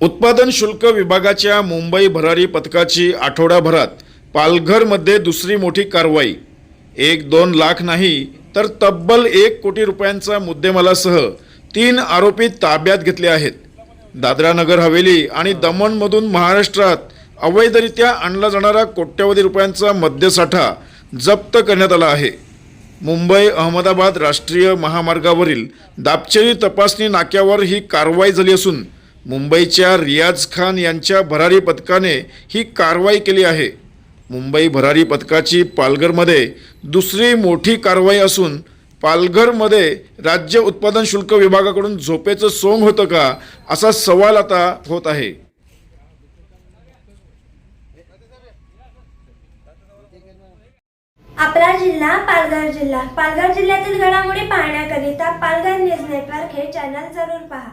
उत्पादन शुल्क विभागाच्या मुंबई भरारी पथकाची आठवडाभरात पालघरमध्ये दुसरी मोठी कारवाई. एक दोन लाख नाही तर तब्बल एक कोटी रुपयांचा मुद्देमालासह तीन आरोपी ताब्यात घेतले आहेत. दादरा नगर हवेली आणि दमणमधून महाराष्ट्रात अवैधरित्या आणला जाणारा कोट्यवधी रुपयांचा मद्यसाठा जप्त करण्यात आला आहे. मुंबई अहमदाबाद राष्ट्रीय महामार्गावरील दापचेरी तपासणी नाक्यावर ही कारवाई झाली असून मुंबईच्या रियाज खान यांच्या भरारी पथकाने ही कारवाई केली आहे. मुंबई भरारी पथकाची पालघरमध्ये दुसरी मोठी कारवाई असून पालघरमध्ये राज्य उत्पादन शुल्क विभागाकडून झोपेचं सोंग होतं का असा सवाल आता होत आहे. आपला जिल्हा पालघर जिल्हा. पालघर जिल्ह्यातील घडामोडी पाहण्याकरिता पालघर न्यूज नेटवर्क हे चॅनल जरूर पहा.